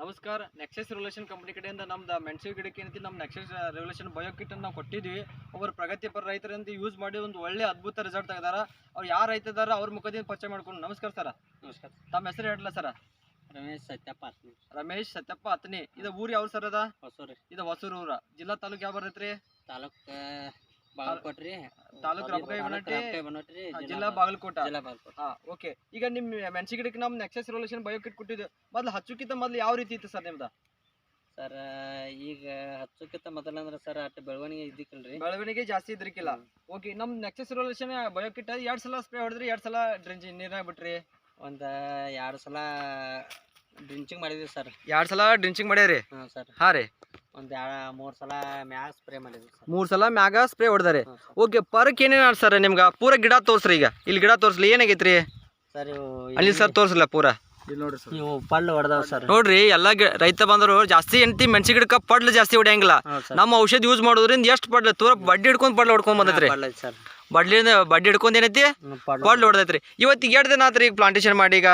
ನಮಸ್ಕಾರ. Nexus revolution company ಕಡೆಯಿಂದ ನಮ್ದು ಮೆಣಸಿನ ಗಿಡಕ್ಕೆ ಏನೈತಿ ನಮ್ಮ ನೆಕ್ಸಸ್ ರೆವಲ್ಯೂಷನ್ ಬಯೋ ಕಿಟ್ ನಾವು ಕೊಟ್ಟಿದ್ವಿ. ಒಬ್ಬರು ಪ್ರಗತಿಪರ ರೈತರಂತ ಯೂಸ್ ಮಾಡಿ ಒಂದು ಒಳ್ಳೆ ಅದ್ಭುತ ರಿಸಲ್ಟ್ ತೆಗೆದಾರ. ಅವ್ರು ಯಾರು ರೈತ ಇದಾರ ಅವ್ರ ಮುಖದಿಂದ ಪರಿಚಯ ಮಾಡ್ಕೊಂಡು. ನಮಸ್ಕಾರ ಸರ ನಮಸ್ಕಾರ. ತಮ್ಮ ಹೆಸರು ಹೇಳಲ್ಲ ಸರ ರಮೇಶ್ ಸತ್ಯಪ್ಪ ಅತ್ನಿ ರಮೇಶ್ ಸತ್ಯಪ್ಪ ಅತ್ನಿ ಇದು ಊರು ಯಾವ ಸರ್ ಅದ? ಹೊಸೂರು. ಇದು ಹೊಸೂರು ಊರ. ಜಿಲ್ಲಾ ತಾಲೂಕು ಯಾವ ಬರ್ತೈತ್ರಿ? ತಾಲೂಕ್ ಬಾಗಲಕೋಟ್ರಿ ತಾಲೂಕ್ ರಬಕೈ ಬನಟ್ಟಿ, ಬನಟ್ರಿ ಜಿಲ್ಲಾ ಬಾಗಲಕೋಟ. ಜಿಲ್ಲಾ ಬಾಗಲಕೋಟ. ಹಾ ಓಕೆ. ಈಗ ನಿಮ್ಮ ಮೆಣಸಿ ಗಿಡಕ್ಕೆ ನಮ್ಮ ನೆಕ್ಸಸ್ ರೆವಲ್ಯೂಷನ್ ಬಯೋ ಕಿಟ್ ಕೊಟ್ಟಿದ್ವಿ ಮೊದ್ಲು ಹಚ್ಚುಕ್ಕಿಂತ ಮೊದ್ಲು ಯಾವ ರೀತಿ ಇತ್ತು ಸರ್ ನಿಮ್ದು? ಸರ್ ಈಗ ಹಚ್ಚಕ್ಕಿಂತ ಮೊದಲಂದ್ರ ಸರ್ ಅಟ್ ಬೆಳವಣಿಗೆ ಇದ್ದಿಕ್ಕಲ್ರಿ. ಬೆಳವಣಿಗೆ ಜಾಸ್ತಿ ಇದ್ರಿಕ್ಕಿಲ್ಲ ಓಕೆ ನಮ್ ನೆಕ್ಸಸ್ ರೆವಲ್ಯೂಷನ್ ಬಯೋ ಕಿಟ್ ಎರಡು ಸಲ ಸ್ಪ್ರೇ ಹೊಡೆದ್ರಿ ಎರಡು ಸಲ ಡ್ರಿಂಚ್ ನೀರಾಗ ಬಿಟ್ರಿ ಒಂದ ಎರಡು ಸಲ ಡ್ರಿಂಚಿಂಗ್ ಮಾಡಿದ್ರಿ ಸರ್. ಎರಡು ಸಲ ಡ್ರಿಂಚಿಂಗ್ ಮಾಡ್ಯಾರಿ? ಹಾಂ ಸರ್. ಹಾಂ ರೀ ಒಂದ್ ಮೂರು ಸಲ ಮ್ಯಾಗ ಸ್ಪ್ರೇ ಮಾಡಿದ್ವಿ ಸರ್. ಮೂರು ಸಲ ಮ್ಯಾಗ ಸ್ಪ್ರೇ ಹೊಡೆದಾರೆ. ಓಕೆ ಪರಕ್ ಏನೇನು ಸರ್ ನಿಮ್ಗ? ಪೂರ ಗಿಡ ತೋರ್ಸ್ರಿ ಈಗ. ಇಲ್ಲಿ ಗಿಡ ತೋರ್ಸ್ಲಿ ಏನಾಗೈತ್ರಿ? ಸರ್ ಅಲ್ಲಿ ಸರ್ ತೋರ್ಸಲ್ಲ ಪೂರ? ಇಲ್ಲಿ ನೋಡ್ರಿ ಸರ್. ಇವು ಪಳ್ಳು ಹೊಡೆದವ್ ಸರ್. ನೋಡ್ರಿ ಎಲ್ಲ ರೈತ ಬಂದರು ಜಾಸ್ತಿ ಎಂತಿ ಮೆಣಸಿ ಗಿಡಕ್ಕ ಪಡ್ಲು ಜಾಸ್ತಿ ಹೊಡೆಯಂಗಿಲ್ಲ. ನಮ್ಮ ಔಷಧ ಯೂಸ್ ಮಾಡೋದ್ರಿಂದ ಎಷ್ಟು ಪಡ್ಲ ತೂರ ಬಡ್ಡಿ ಹಿಡ್ಕೊಂಡ್ ಪಡ್ಲು ಹೊಡ್ಕೊಂಡ್ ಬಂದೈತ್ರಿ. ಬಡ್ಲಿಂದ ಬಡ್ಡಿ ಹಿಡ್ಕೊಂಡ್ ಏನೈತಿ? ಪಡ್ಲು ಹೊಡೆದೈತ್ರಿ. ಇವತ್ತಿಗೆ ಎರಡು ದಿನ ಆತ್ರಿ ಈಗ ಪ್ಲಾಂಟೇಶನ್ ಮಾಡಿ ಈಗ?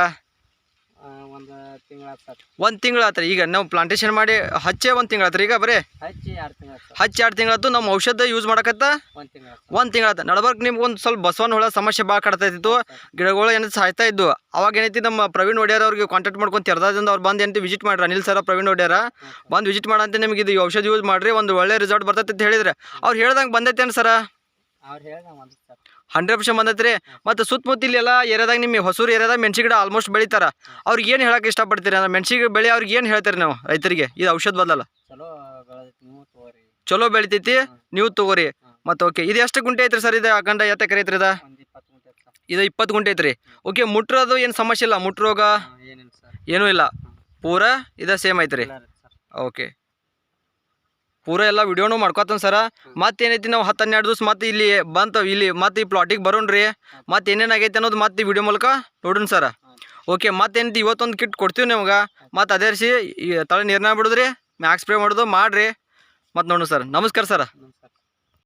ಒಂದ್ ತಿಂಗಳ ಸರ್. ಒಂದು ತಿಂಗಳು ಆತ್ರಿ ಈಗ ನಾವು ಪ್ಲಾಂಟೇಶನ್ ಮಾಡಿ ಹಚ್ಚೆ ಒಂದು ತಿಂಗಳು ಆತ್ರಿ ಈಗ ಬರೀ? ಹಚ್ಚಿ ಎರಡು ತಿಂಗಳ ಹಚ್ಚಿ ಎರಡು ತಿಂಗಳಾತು ನಮ್ಮ ಔಷಧ ಯೂಸ್ ಮಾಡಕತ್ತ? ಒಂದ್ ತಿಂಗಳ ಒಂದು ತಿಂಗಳಾತ ನಡ್ಬರ್ಕ್ ನಿಮ್ಗೆ ಒಂದು ಸ್ವಲ್ಪ ಬಸವನ ಹುಳ ಸಮಸ್ಯೆ ಭಾಳ ಕಾಡ್ತೈತಿತ್ತು ಗಿಡಗಳು ಏನು ಸಾಯ್ತಾ ಇದ್ವು. ಅವಾಗ ಏನೈತಿ ನಮ್ಮ ಪ್ರವೀಣ್ ಒಡೆಯರ್ ಅವ್ರಿಗೆ ಕಾಂಟ್ಯಾಕ್ಟ್ ಮಾಡ್ಕೊಂಡು ತೆರದಿಂದ ಅವ್ರು ಬಂದು ಏನಂತ ವಿಸಿಟ್ ಮಾಡ್ರಿ. ಅನಿಲ್ ಸರ್ ಪ್ರವೀಣ್ ಒಡೆಯರ. ಬಂದು ವಿಸಿಟ್ ಮಾಡಂತ ನಿಮ್ಗೆ ಇದು ಔಷಧ ಯೂಸ್ ಮಾಡ್ರಿ ಒಂದು ಒಳ್ಳೆ ರಿಸಲ್ಟ್ ಬರ್ತೈತಿ ಅಂತ ಹೇಳಿದ್ರೆ. ಅವ್ರು ಹೇಳ್ದಂಗೆ ಬಂದೈತೆ ಸರ ಅವ್ರು ಹೇಳ್ದ ಒಂದು ಸರ್ ಹಂಡ್ರೆಡ್ ಪರ್ಸೆಂಟ್ ಬಂದೈತ್ರಿ. ಮತ್ತು ಸುತ್ತಮುತ್ತ ಇಲ್ಲೆಲ್ಲ ಎಲ್ಲ ಏರಿಯಾದಾಗ ನಿಮ್ಮ ಹೊಸೂರು ಏರಿಯಾದಾಗ ಮೆಣಸಿ ಗಿಡ ಆಲ್ಮೋಸ್ಟ್ ಬೆಳಿತಾರ ಅವ್ರಿಗೆ ಏನು ಹೇಳಕ್ಕೆ ಇಷ್ಟಪಡ್ತೀರಿ? ಅಂದ್ರೆ ಮೆಣಸಿ ಬೆಳೆ ಅವ್ರಿಗೆ ಏನು ಹೇಳ್ತೀರಿ ನಾವು ರೈತರಿಗೆ? ಇದು ಔಷಧ ಬದಲಲ್ಲ. ಚಲೋ ಬೆಳೆದೈತಿ ನೀವು ತಗೋರಿ. ಚಲೋ ಬೆಳಿತೈತಿ ನೀವು ತಗೋರಿ. ಮತ್ತೆ ಓಕೆ ಇದು ಎಷ್ಟು ಗುಂಟೆ ಐತ್ರಿ ಸರ್ ಇದು ಅಖಂಡ ಎತ್ತ ಎಕರೆ ಐತ್ರಿ ಇದು? ಒಂದ್ ಇಪ್ಪತ್ತು ಗುಂಟೆ ಐತಿ ಸರ್. ಇದು ಇಪ್ಪತ್ತು ಗುಂಟೆ ಐತ್ರಿ. ಓಕೆ ಮುಟ್ರೋದು ಏನು ಸಮಸ್ಯೆ ಇಲ್ಲ? ಮುಟ್ರೋಗ? ಹಾ, ಏನಿಲ್ಲ ಸರ್. ಏನೂ ಇಲ್ಲ. ಪೂರಾ ಇದ ಸೇಮ್ ಐತ್ರಿ. ಎಲ್ಲ ಐತಿ ಸರ್. ಓಕೆ. ಪೂರ ಎಲ್ಲ ವಿಡಿಯೋನು ಮಾಡ್ಕೊತಾನ ಸರ. ಮತ್ತೇನೈತಿ ನಾವು ಹತ್ತು ಹನ್ನೆರಡು ದಿವಸ ಮತ್ತೆ ಇಲ್ಲಿ ಬಂತ ಇಲ್ಲಿ ಮತ್ತೆ ಈ ಪ್ಲಾಟಿಗೆ ಬರೋಣ್ರಿ. ಮತ್ತೆ ಏನೇನು ಆಗೈತಿ ಅನ್ನೋದು ಮತ್ತೆ ಈ ವಿಡಿಯೋ ಮೂಲಕ ನೋಡೋಣ ಸರ. ಓಕೆ ಮತ್ತೇನೈತಿ ಇವತ್ತೊಂದು ಕಿಟ್ ಕೊಡ್ತೀವಿ ನಿಮ್ಗೆ. ಮತ್ತೆ ಅದೇ ತಳೆ ನೀರನ್ನ ಬಿಡುದ್ರಿ ಮ್ಯಾಕ್ಸ್ ಮ್ಯಾಕ್ ಸ್ಪ್ರೇ ಮಾಡೋದು ಮಾಡ್ರಿ. ಮತ್ತು ನೋಡೋಣ ಸರ್. ನಮಸ್ಕಾರ ಸರ್.